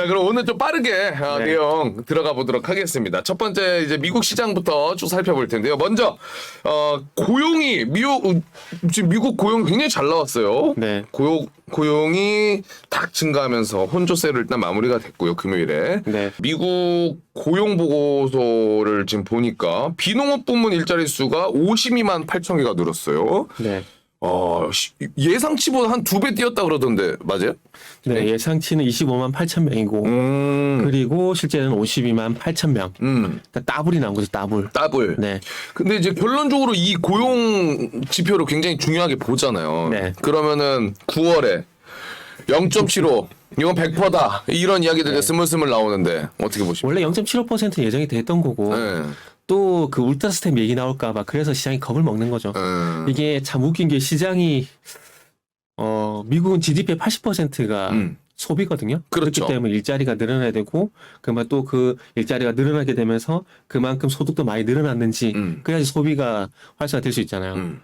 자, 그럼 오늘 좀 빠르게 어, 네. 내용 들어가 보도록 하겠습니다. 첫 번째 이제 미국 시장부터 쭉 살펴볼 텐데요. 먼저 어, 고용이 미국 어, 지금 미국 고용 굉장히 잘 나왔어요. 네. 고용 고용이 딱 증가하면서 혼조세로 일단 마무리가 됐고요 금요일에. 네. 미국 고용 보고서를 지금 보니까 비농업 부문 일자리 수가 52만 8천 개가 늘었어요. 네. 어, 시- 예상치보다 한 두 배 뛰었다 그러던데 맞아요? 네, 예상치는 25만 8천 명이고 음, 그리고 실제는 52만 8천 명. 음, 그러니까 따블이 나온 거죠, 따블. 더블. 네. 근데 이제 결론적으로 이 고용 지표를 굉장히 중요하게 보잖아요. 네. 그러면은 9월에 0.75 이건 100%다 이런 이야기들이 네. 스물스물 나오는데 어떻게 보십니까? 원래 0.75% 예정이 됐던 거고 네. 또 그 울트라스텝 얘기 나올까봐 그래서 시장이 겁을 먹는 거죠. 음, 이게 참 웃긴 게 시장이 어 미국은 GDP의 80%가 음. 소비거든요. 그렇죠. 그렇기 때문에 일자리가 늘어나야 되고 그러면 또그 일자리가 늘어나게 되면서 그만큼 소득도 많이 늘어났는지 음. 그래야지 소비가 활성화될 수 있잖아요. 음.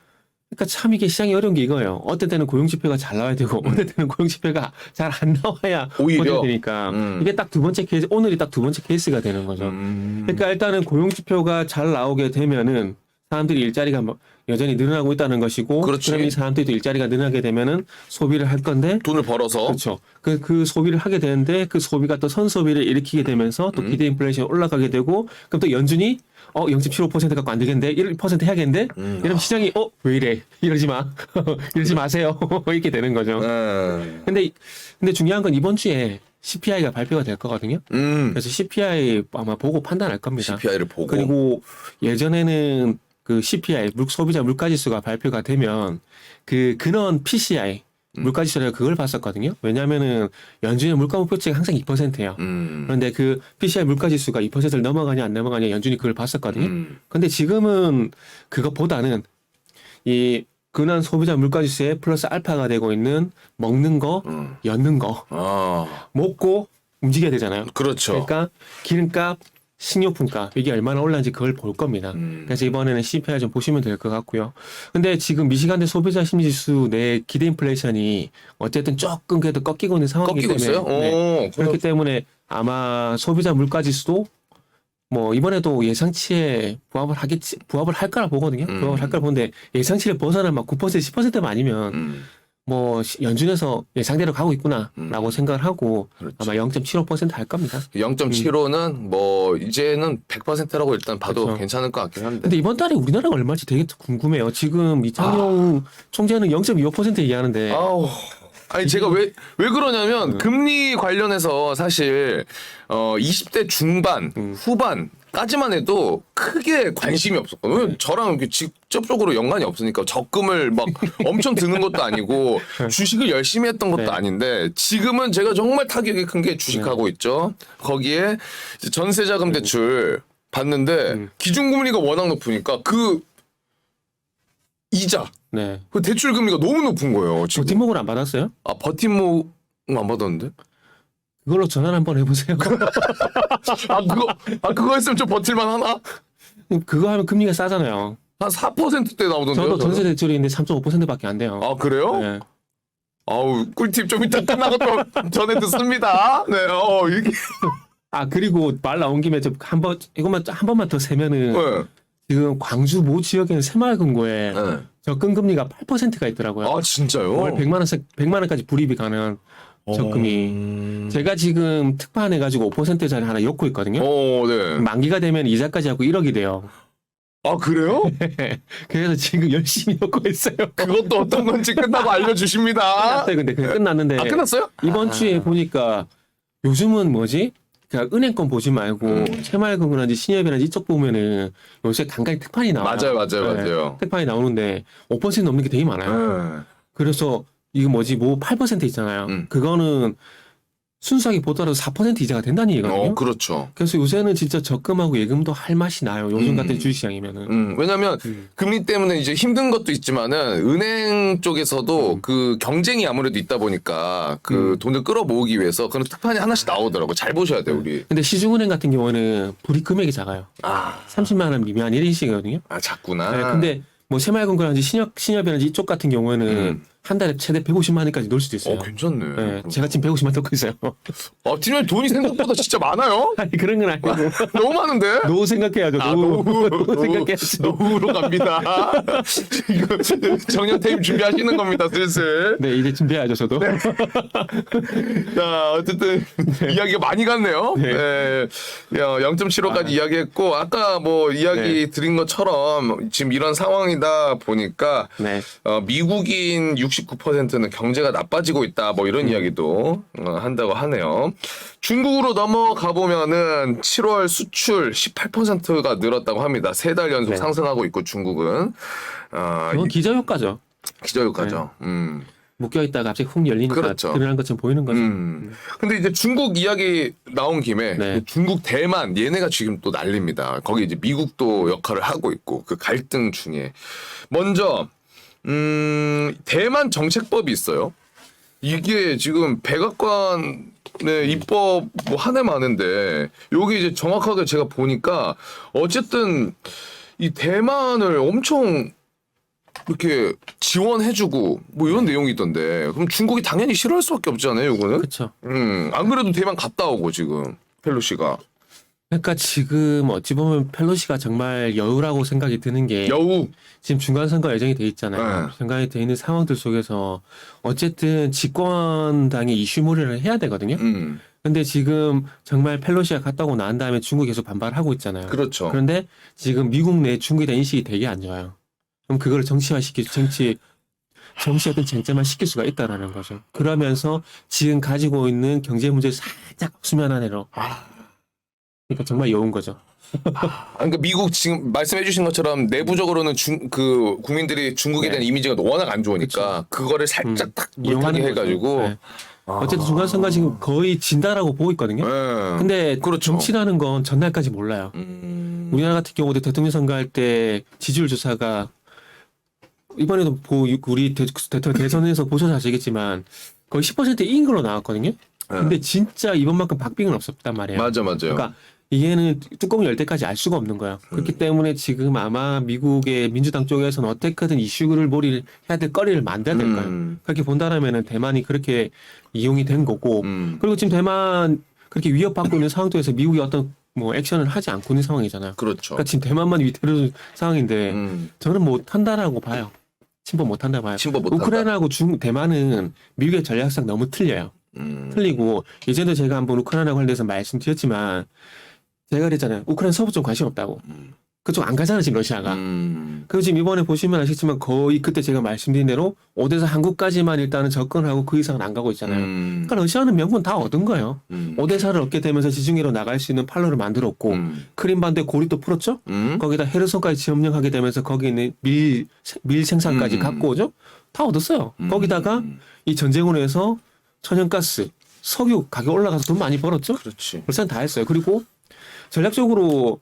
그러니까 참 이게 시장이 어려운 게 이거예요. 어떤 때는 고용 지표가 잘 나와야 되고 어떤 때는 고용 지표가 잘 안 나와야 음. 오히려. 되니까 음. 이게 딱 두 번째 케이스 오늘이 딱 두 번째 케이스가 되는 거죠. 음. 그러니까 일단은 고용 지표가 잘 나오게 되면은 사람들이 일자리가 뭐 여전히 늘어나고 있다는 것이고 그렇지. 그럼 이 사람들도 일자리가 늘어나게 되면은 소비를 할 건데 돈을 벌어서 그렇죠. 그, 그 소비를 하게 되는데 그 소비가 또 선소비를 일으키게 되면서 또 음. 기대 인플레이션이 올라가게 되고 그럼 또 연준이 어 0.75% 갖고 안 되겠는데 1% 해야겠는데 음. 이러면 시장이 어 왜 이래 이러지 마 이러지 마세요 이렇게 되는 거죠. 음. 근데 근데 중요한 건 이번 주에 CPI가 발표가 될 거거든요. 음. 그래서 CPI 아마 보고 판단할 겁니다. CPI를 보고 그리고 예전에는 그 CPI 물 소비자 물가지수가 발표가 되면 그 근원 PCI 음. 물가지수를 그걸 봤었거든요. 왜냐하면은 연준의 물가 목표치가 항상 2%예요. 음. 그런데 그 PCI 물가지수가 2%를 넘어가냐 안 넘어가냐 연준이 그걸 봤었거든요. 음. 근데 지금은 그것보다는 이 근원 소비자 물가지수에 플러스 알파가 되고 있는 먹는 거, 음. 였는 거, 아, 먹고 움직여야 되잖아요. 그렇죠. 그러니까 기름값, 식료품값 이게 얼마나 올랐는지 그걸 볼 겁니다. 음. 그래서 이번에는 CPI 좀 보시면 될 것 같고요. 근데 지금 미시간대 소비자 심리지수 내 기대 인플레이션이 어쨌든 조금 그래도 꺾이고 있는 상황이기 꺾이고 때문에 있어요? 네. 오, 그렇기 때문에 아마 소비자 물가지수도 뭐 이번에도 예상치에 부합을 하겠지 부합을 할 거라 보거든요. 음. 부합을 할 거라 보는데 예상치를 벗어나 막9% 10%만 아니면 음. 뭐 시- 연준에서 예상대로 가고 있구나라고 음. 생각을 하고 그렇죠. 아마 0.75%할 겁니다. 0.75는 뭐 이제는 100%라고 일단 봐도 그렇죠. 괜찮을 것 같긴 한데. 근데 이번 달에 우리나라가 얼마인지 되게 궁금해요. 지금 이창용 총재는 0.25% 얘기하는데 아우. 아니 제가 왜 왜 그러냐면 음. 금리 관련해서 사실 어 20대 중반 음. 후반 까지만 해도 크게 관심이 없었거든요. 왜냐면 저랑 이렇게 직접적으로 연관이 없으니까 적금을 막 엄청 드는 것도 아니고 주식을 열심히 했던 것도 네. 아닌데 지금은 제가 정말 타격이 큰 게 주식하고 있죠. 거기에 이제 전세자금 대출 받는데 음. 기준금리가 워낙 높으니까 그 이자 네. 그 대출 금리가 너무 높은 거예요. 지금. 버팀목을 안 받았어요? 아 버팀목 안 받았는데? 그걸로 전화를 한번 해보세요. 아 그거 아 그거 했으면 좀 버틸만 하나? 그거 하면 금리가 싸잖아요. 한 4%대 나오던데요. 저도 전세 저는? 대출인데 3.5%밖에 안 돼요. 아 그래요? 네. 아우 꿀팁 좀 이따 끝나고 또 전에 듣습니다. 네, 어 이게 아 그리고 말 나온 김에 좀 한번 이것만 한 번만 더 세면은 네, 지금 광주 모 지역에는 새마을금고에 네. 적금 금리가 8%가 있더라고요. 아 진짜요? 월 100만 원씩 100만 원까지 불입이 가능한 적금이. 음... 제가 지금 특파내 가지고 5%짜리 하나 엮고 있거든요. 어, 네. 만기가 되면 이자까지 하고 1억이 돼요. 아 그래요? 그래서 지금 열심히 엮고 있어요. 그것도 어떤 건지 끝나고 알려주십니다. 끝났어요. 근데 그냥 끝났는데 아 끝났어요? 이번 아. 주에 보니까 요즘은 뭐지? 그러니까 은행권 보지 말고 음. 새마을금고라든지 신협이라든지 이쪽 보면은 요새 간간히 특판이 나와요. 맞아요, 맞아요, 네. 맞아요. 특판이 나오는데 5% 넘는 게 되게 많아요. 네. 그래서 이거 뭐지? 뭐 8% 있잖아요. 음. 그거는 순수하게 보더라도 4% 이자가 된다는 얘기거든요. 어 그렇죠. 그래서 요새는 진짜 적금하고 예금도 할 맛이 나요. 요즘 음. 같은 주식시장이면은. 음, 왜냐면 음. 금리 때문에 이제 힘든 것도 있지만은 은행 쪽에서도 음. 그 경쟁이 아무래도 있다 보니까 그 음. 돈을 끌어 모으기 위해서 그런 특판이 하나씩 나오더라고. 잘 보셔야 돼요, 우리. 근데 시중은행 같은 경우는 불이 금액이 작아요. 아, 30만 원 미만 이런 식이거든요. 아 작구나. 네, 근데 뭐 새마을금고라든지 신협 신협이라든지 이쪽 같은 경우에는 음. 한 달에 최대 150만 원까지 넣을 수도 있어요. 어 괜찮네. 네, 제가 지금 150만 넣고 있어요. 아 팀장님 돈이 생각보다 진짜 많아요. 아니 그런 건 아니고 너무 많은데. 노후 생각해야죠. 아, 노후, 노후, 노후 생각해야죠. 노후로 갑니다. 지금 정년 퇴임 준비하시는 겁니다, 슬슬. 네 이제 준비해야죠 저도. 자, 어쨌든 이야기가 많이 갔네요. 네. 네. 0.75까지 이야기했고 아까 뭐 이야기 드린 것처럼 지금 이런 상황이다 보니까 네. 어, 미국인 69%는 경제가 나빠지고 있다. 뭐 이런 이야기도 어, 한다고 하네요. 중국으로 넘어가 보면은 7월 수출 18%가 늘었다고 합니다. 세 달 연속 네. 상승하고 있고 중국은 어, 이건 이- 기저 효과죠. 기저효과죠. 음. 묶여 있다가 갑자기 훅 열리니까 그렇죠. 드러난 것처럼 보이는 거죠. 음. 근데 이제 중국 이야기 나온 김에 네. 중국 대만 얘네가 지금 또 난립니다. 거기 이제 미국도 역할을 하고 있고 그 갈등 중에 먼저 음 대만 정책법이 있어요. 이게 지금 백악관의 입법 뭐 한 해 많은데 여기 이제 정확하게 제가 보니까 어쨌든 이 대만을 엄청 이렇게 지원해주고 뭐 이런 내용이 있던데 그럼 중국이 당연히 싫어할 수밖에 없잖아요, 이거는. 그렇죠. 음, 안 그래도 대만 갔다 오고 지금 펠로시가 그러니까 지금 어찌 보면 펠로시가 정말 여우라고 생각이 드는 게 여우. 지금 중간 선거 예정이 돼 있잖아요. 네. 중간에 돼 있는 상황들 속에서 어쨌든 집권당이 이슈몰이를 해야 되거든요. 음, 근데 지금 정말 펠로시가 갔다 오고 난 다음에 중국이 계속 반발하고 있잖아요. 그렇죠. 그런데 지금 미국 내 중국에 대한 인식이 되게 안 좋아요. 그럼 그걸 정치화 시킬 수- 정치 정치 어떤 쟁점화 시킬 수가 있다라는 거죠. 그러면서 지금 가지고 있는 경제 문제를 살짝 수면 아래로. 그러니까 정말 여운 거죠. 아, 그러니까 미국 지금 말씀해주신 것처럼 내부적으로는 중 그 국민들이 중국에 네. 대한 이미지가 워낙 안 좋으니까 그거를 살짝 음, 딱 이용하는 물타기 거죠. 해가지고. 네. 어쨌든 중간 선거 지금 거의 진다라고 보고 있거든요. 네. 근데 그렇죠. 정치라는 건 전날까지 몰라요. 음, 우리나라 같은 경우도 대통령 선거할 때 지지율 조사가 이번에도 보 우리 대, 대통령 대선에서 보셔서 아시겠지만 거의 10%인 걸로 나왔거든요. 근데 진짜 이번만큼 박빙은 없었단 말이에요. 네. 맞아 맞아요. 그러니까 이게는 뚜껑을 열 때까지 알 수가 없는 거야. 그렇기 음. 때문에 지금 아마 미국의 민주당 쪽에서는 어떻게든 이슈를 몰이 해야 될 거리를 만들어야 될 거예요. 음, 그렇게 본다라면은 대만이 그렇게 이용이 된 거고 음, 그리고 지금 대만 그렇게 위협받고 있는 상황 속에서 미국이 어떤 뭐 액션을 하지 않고 있는 상황이잖아요. 그렇죠. 그러니까 지금 대만만 위태로운 상황인데 음, 저는 못 한다라고 봐요. 침범 못 한다 봐요. 침범 못한다. 우크라이나하고 중 대만은 미국의 전략상 너무 틀려요. 음, 틀리고 예전에 제가 한번 우크라이나 관련해서 말씀드렸지만 제가 그랬잖아요. 우크라이나 서부 쪽 관심 없다고. 음, 그쪽 안 가잖아 지금 러시아가. 음, 그리고 지금 이번에 보시면 아시겠지만 거의 그때 제가 말씀드린 대로 오대에서 한국까지만 일단은 접근하고 그 이상은 안 가고 있잖아요. 음, 그러니까 러시아는 명분 다 얻은 거예요. 음, 오데사를 얻게 되면서 지중해로 나갈 수 있는 팔로를 만들었고 음, 크림 반도에 고립도 풀었죠. 음, 거기다 헤르손까지 점령하게 되면서 거기 있는 밀, 밀 생산까지 음. 갖고 오죠. 다 얻었어요. 음, 거기다가 음, 이 전쟁으로 해서 천연가스, 석유 가격 올라가서 돈 많이 벌었죠. 그렇지. 울산 다 했어요. 그리고 전략적으로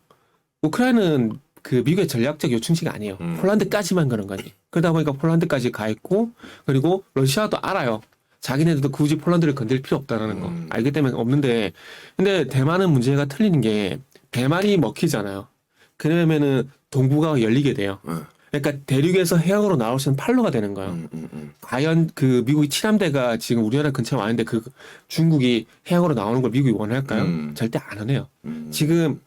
우크라이나는 그 미국의 전략적 요충지가 아니에요. 음. 폴란드까지만 그런 거지. 그러다 보니까 폴란드까지 가 있고 그리고 러시아도 알아요. 자기네들도 굳이 폴란드를 건들 필요 없다라는 거 음. 알기 때문에 없는데 근데 대만은 문제가 틀리는 게 대만이 먹히잖아요. 그러면은 동북아가 열리게 돼요. 네. 그러니까 대륙에서 수 있는 팔로가 되는 거예요. 음, 음, 음. 과연 그 미국이 칠함대가 지금 우리나라 근처에 왔는데 그 중국이 해역으로 나오는 걸 미국이 원할까요? 음. 절대 안 하네요. 음. 지금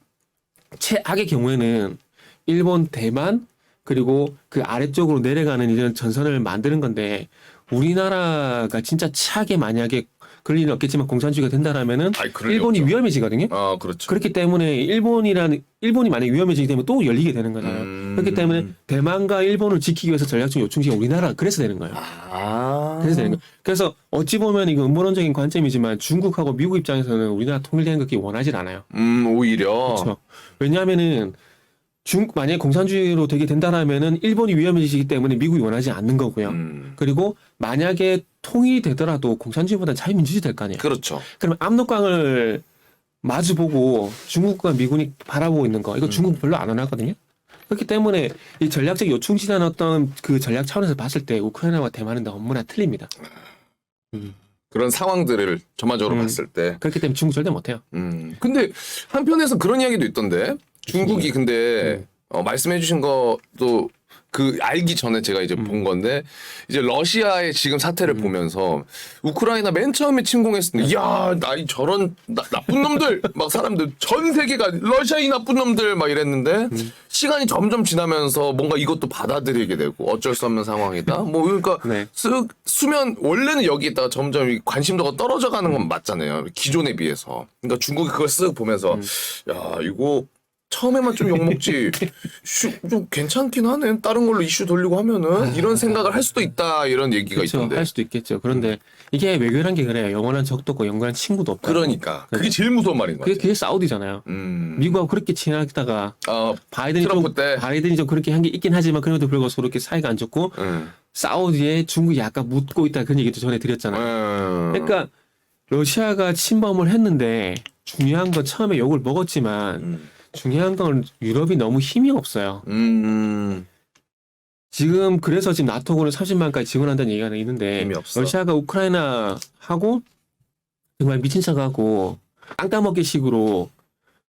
최악의 경우에는 일본, 대만 그리고 그 아래쪽으로 내려가는 이런 전선을 만드는 건데 우리나라가 진짜 최악의 만약에 그럴 일은 없겠지만 공산주의가 된다라면은 리 일본이 없죠. 위험해지거든요. 아, 그렇죠. 그렇기 때문에 일본이라는 일본이 만약에 위험해지게 되면 또 열리게 되는 거잖아요. 음. 그렇기 때문에 대만과 일본을 지키기 위해서 전략적 요충지가 우리나라가 그래서 되는 거예요. 아. 그래서 되는 거예요. 그래서 어찌 보면 이거 음모론적인 관점이지만 중국하고 미국 입장에서는 우리나라 통일되는 것이 원하지 않아요. 음, 오히려. 그렇죠. 왜냐하면은 중 만약에 공산주의로 되게 된다라면은 일본이 위험해지기 때문에 미국이 원하지 않는 거고요. 음. 그리고 만약에 통일이 되더라도 공산주의보다 자유민주주의 될 거 아니에요. 그렇죠. 그러면 압록강을 마주보고 중국과 미군이 바라보고 있는 거 음. 이거 중국 별로 안 원하거든요. 그렇기 때문에 이 전략적 요충지라는 어떤 그 전략 차원에서 봤을 때 우크라이나와 대만은 너무나 틀립니다. 그런 상황들을 전반적으로 음. 봤을 때. 그렇기 때문에 중국 절대 못해요. 음. 근데 한편에서 그런 이야기도 있던데. 중국이 근데 음. 어, 말씀해주신 것도 그 알기 전에 제가 이제 본 건데 이제 러시아의 지금 사태를 보면서 우크라이나 맨 처음에 침공했을 때, 야, 나이 저런 나, 나쁜 놈들 막 사람들 전 세계가 러시아이 나쁜 놈들 막 이랬는데 시간이 점점 지나면서 뭔가 이것도 받아들이게 되고 어쩔 수 없는 상황이다. 뭐 그러니까 네. 쓱 수면 원래는 여기 있다가 점점 이 관심도가 떨어져 가는 건 맞잖아요. 기존에 비해서. 그러니까 중국이 그걸 쓱 보면서 음. 야 이거 처음에만 좀 욕먹지 슈, 좀 괜찮긴 하네. 다른 걸로 이슈 돌리고 하면은 이런 생각을 할 수도 있다 이런 얘기가 아. 그렇죠. 있던데. 할 수도 있겠죠. 그런데 이게 외교란 게 그래요. 영원한 적도 없고 영원한 친구도 없다. 그러니까 그게 제일 무서운 말인 것 그게. 그게 사우디잖아요. 음. 미국하고 그렇게 친하다가 아, 바이든이 트럼프 좀 때. 바이든이 좀 그렇게 한 게 있긴 하지만 그래도 불구하고 서로 이렇게 사이가 안 좋고 음. 사우디에 중국이 약간 묻고 있다 그런 얘기도 전에 드렸잖아요. 음. 그러니까 러시아가 침범을 했는데 중요한 건 처음에 욕을 먹었지만 음. 중요한 건 유럽이 너무 힘이 없어요. 음. 지금 그래서 지금 나토군을 30만까지 지원한다는 얘기가 있는데 힘이 없어. 러시아가 우크라이나 하고 정말 미친 척하고 땅 따먹기 식으로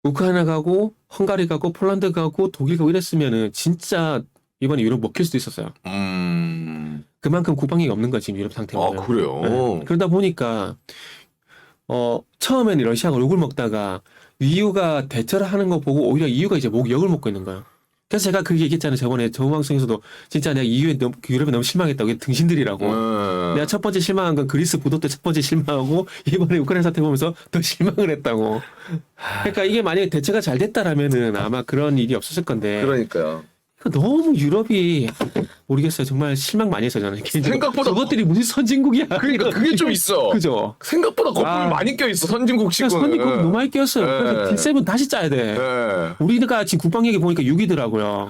우크라이나 가고 헝가리 가고 폴란드 가고 독일 가고 이랬으면은 진짜 이번에 유럽 먹힐 수도 있었어요. 음. 그만큼 국방력이 없는 거지 지금 유럽 아 상태는. 그래요. 네. 그러다 보니까 어 처음에는 러시아가 욕을 먹다가 EU가 대처를 하는 거 보고 오히려 EU가 이제 목 욕을 먹고 있는 거야. 그래서 제가 그 얘기했잖아요. 저번에 저 방송에서도 진짜 내가 EU에 너무, 유럽에 너무 실망했다고 이게 등신들이라고. 음. 내가 첫 번째 실망한 건 그리스 부도 때 첫 번째 실망하고 이번에 우크라이나 사태 보면서 더 실망을 했다고. 그러니까 이게 만약에 대처가 잘 됐다라면은 아마 그런 일이 없었을 건데 그러니까요. 너무 유럽이 모르겠어요. 정말 실망 많이 했어요 저는. 생각보다 저것들이 무슨 선진국이야. 그러니까 그게 좀 있어. 그죠. 생각보다 거품이 아. 많이 껴 있어 선진국 그러니까 치고는. 선진국 너무 많이 끼었어요. 그래서 네. D7 다시 짜야 돼. 네. 우리가 지금 국방력이 보니까 6이더라고요.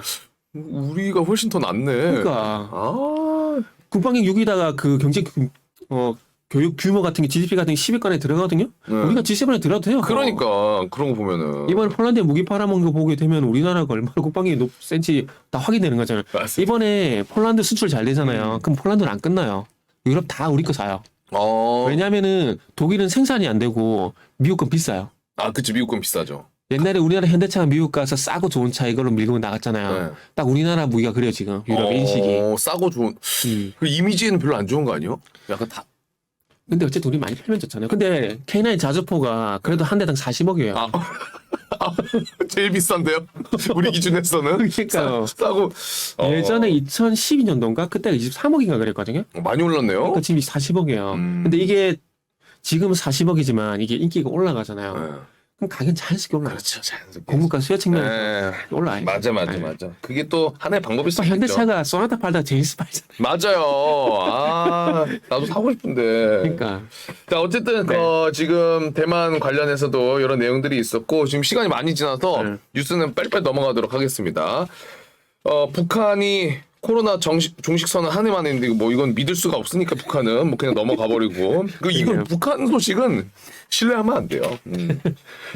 우리가 훨씬 더 낫네. 그러니까 아. 국방력 6이다가 그 경제 규- 어 교육 규모 같은 게 GDP 같은 게 10위권에 들어가거든요. 네. 우리가 G7에 들어도 돼요. 그러니까 그런 거 보면은 이번에 폴란드에 무기 팔아먹는 거 보게 되면 우리나라가 얼마나 국방력이 높, 센지 다 확인되는 거잖아요. 맞습니다. 이번에 폴란드 수출 잘 음. 되잖아요. 그럼 폴란드는 안 끝나요. 유럽 다 우리 거 사요. 어. 왜냐면은 독일은 생산이 안 되고 미국 건 비싸요. 아, 그치 미국 건 비싸죠. 옛날에 우리나라 현대차가 미국 가서 싸고 좋은 차 이걸로 밀고 나갔잖아요. 네. 딱 우리나라 무기가 그래요 지금 유럽 어, 인식이. 싸고 좋은. 음. 그 이미지에는 별로 안 좋은 거 아니에요? 약간 다. 근데 어쨌든 우리 많이 팔면 좋잖아요. 근데 K9 자주포가 그래도 한 대당 40억이에요. 아. 제일 비싼데요? 우리 기준에서는. 그러니까요. 싸, 고 어. 예전에 2012년도인가 그때가 23억인가 그랬거든요. 많이 올랐네요. 그러니까 지금 40억이에요. 어? 음. 근데 이게 지금 40억이지만 이게 인기가 올라가잖아요. 네. 그럼 가격은 자연스럽게 올라요. 그렇죠, 자연스럽게. 공급과 수요 측면에서 네. 올라요. 맞아, 맞아, 네. 맞아. 그게 또 하나의 방법일 수 또 있죠. 현대차가 소나타 팔다가 제이스 팔잖아요. 맞아요. 아, 나도 사고 싶은데. 그러니까 자, 어쨌든 네. 어, 지금 대만 관련해서도 이런 내용들이 있었고 지금 시간이 많이 지나서 네. 뉴스는 빨리빨리 넘어가도록 하겠습니다. 어, 북한이 코로나 정식 종식 선언 한 해만 했는데 뭐 이건 믿을 수가 없으니까 북한은 뭐 그냥 넘어가 버리고 그 이거 그래요. 북한 소식은 신뢰하면 안 돼요. 음.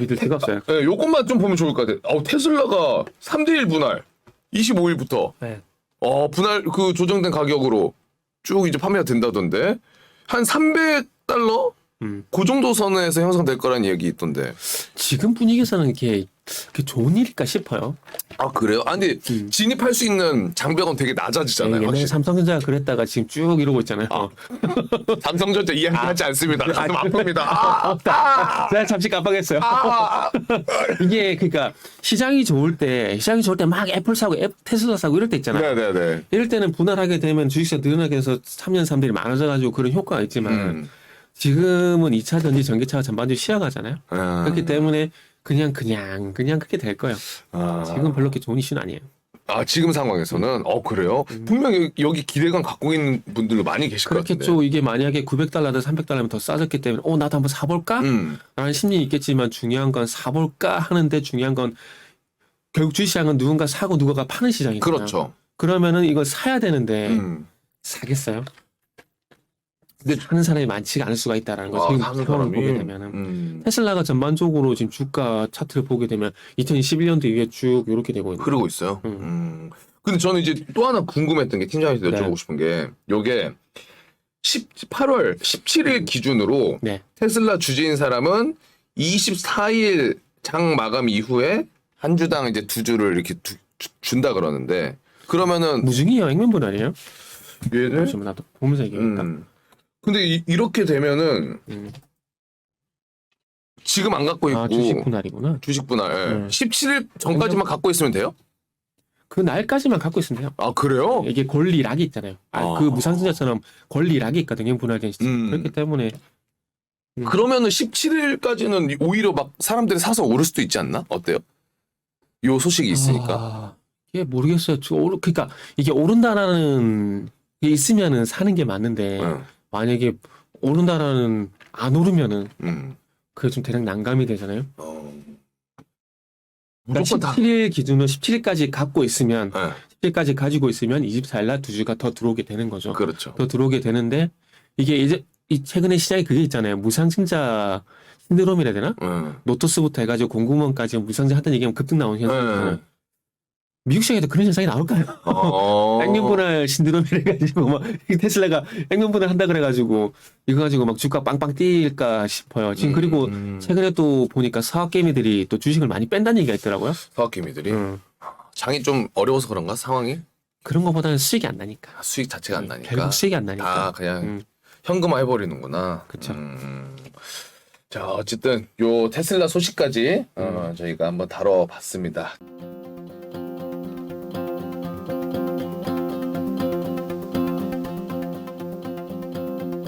믿을 데가 없어요. 네, 요것만 좀 보면 좋을 것 같아요. 어, 테슬라가 3대1 분할 25일부터 네. 어, 분할 그 조정된 가격으로 쭉 이제 판매가 된다던데 한 300달러 음. 그 정도 선에서 형성될 거라는 얘기 있던데. 지금 분위기에서는 이게, 이게 좋은 일일까 싶어요. 아 그래요? 아 근데 음. 진입할 수 있는 장벽은 되게 낮아지잖아요. 옛날에 확실히. 삼성전자가 그랬다가 지금 쭉 이러고 있잖아요. 삼성전자 이야기하지 않습니다. 가슴 아, 아픕니다. 아, 아, 제가 잠시 깜빡했어요. 아, 이게 그러니까 시장이 좋을 때 시장이 좋을 때 막 애플 사고 애, 테슬라 사고 이럴 때 있잖아요. 네네네. 이럴 때는 분할하게 되면 주식시장 늘어나게 해서 3년 3들이 많아져가지고 그런 효과가 있지만 음. 지금은 2차 전지 전기차가 전반적으로 시야가잖아요. 아, 그렇기 때문에 그냥 그냥 그냥 그렇게 될 거예요. 아, 지금 별로 그렇게 좋은 이슈는 아니에요. 아 지금 상황에서는 어 그래요? 분명히 여기 기대감 갖고 있는 분들도 많이 계실 것 같은데. 그렇겠죠. 이게 만약에 900달러든 300달러면 더 싸졌기 때문에 어 나도 한번 사볼까? 음. 라는 심리 있겠지만 중요한 건 사볼까 하는데 중요한 건 결국 주식시장은 누군가 사고 누군가 파는 시장이잖아요. 그렇죠. 그러면은 이걸 사야 되는데 음. 사겠어요? 근데 하는 사람이 많지가 않을 수가 있다라는 거 아, 지금 사는 상황을 사람이 보게 되면은 음. 테슬라가 전반적으로 지금 주가 차트를 보게 되면 2021년도 이후에 쭉 이렇게 되고 있는 흐르고 있어요. 음. 음. 근데 저는 이제 또 하나 궁금했던 게 팀장님한테 네. 여쭤보고 싶은 게 요게 10, 8월 17일 기준으로 네. 테슬라 주주인 사람은 24일 장 마감 이후에 한 주당 이제 두 주를 이렇게 두- 주- 준다 그러는데 그러면은. 액면 분할이에요. 얘는 잠시만 나도 보면서 얘기하니까. 음. 근데 이, 이렇게 되면은 음. 지금 안 갖고 있고 아 주식 분할이구나. 주식 분할 예. 음. 17일 전까지만 갖고 있으면 돼요? 그 날까지만 갖고 있으면 돼요. 아 그래요? 이게 권리락이 있잖아요. 아, 아. 그 무상증자처럼 권리락이 있거든요. 분할된 시점. 음. 그렇기 때문에 음. 그러면은 17일까지는 오히려 막 사람들이 사서 오를 수도 있지 않나? 어때요? 요 소식이 있으니까. 아, 이게 모르겠어요. 저 오르, 그러니까 이게 오른다라는 게 있으면은 사는 게 맞는데 응. 만약에 오른다라는 안 오르면은 음. 그게 좀 대략 난감이 되잖아요. 어. 그러니까 무조건 다. 17일 기준으로 17일까지 갖고 있으면 예, 17일까지 가지고 있으면 24일 날 두 주가 더 들어오게 되는 거죠. 그렇죠. 더 들어오게 되는데 이게 이제 이 최근에 시장에 그게 있잖아요. 무상증자 신드롬이라 해야 되나? 응. 노토스부터 해가지고 공공원까지 무상증자 한다는 얘기하면 급등 나오는 현상이잖아요. 네. 미국 시장에도 그런 현상이 나올까요? 어. 액면 분할 신드롬이라 해가지고 막 테슬라가 액면 분할 한다 그래가지고 이거 가지고 막 주가 빵빵 뛸까 싶어요. 지금 그리고 음. 최근에 또 보니까 사학개미들이 또 주식을 많이 뺀다는 얘기가 있더라고요. 사학개미들이 음. 장이 좀 어려워서 그런가 상황이 그런 거보다는 수익이 안 나니까. 수익 자체가 안 나니까 결국 수익이 안 나니까. 다 그냥 음. 현금화 해버리는구나. 그쵸. 음. 자 어쨌든 요 테슬라 소식까지 어, 저희가 한번 다뤄봤습니다.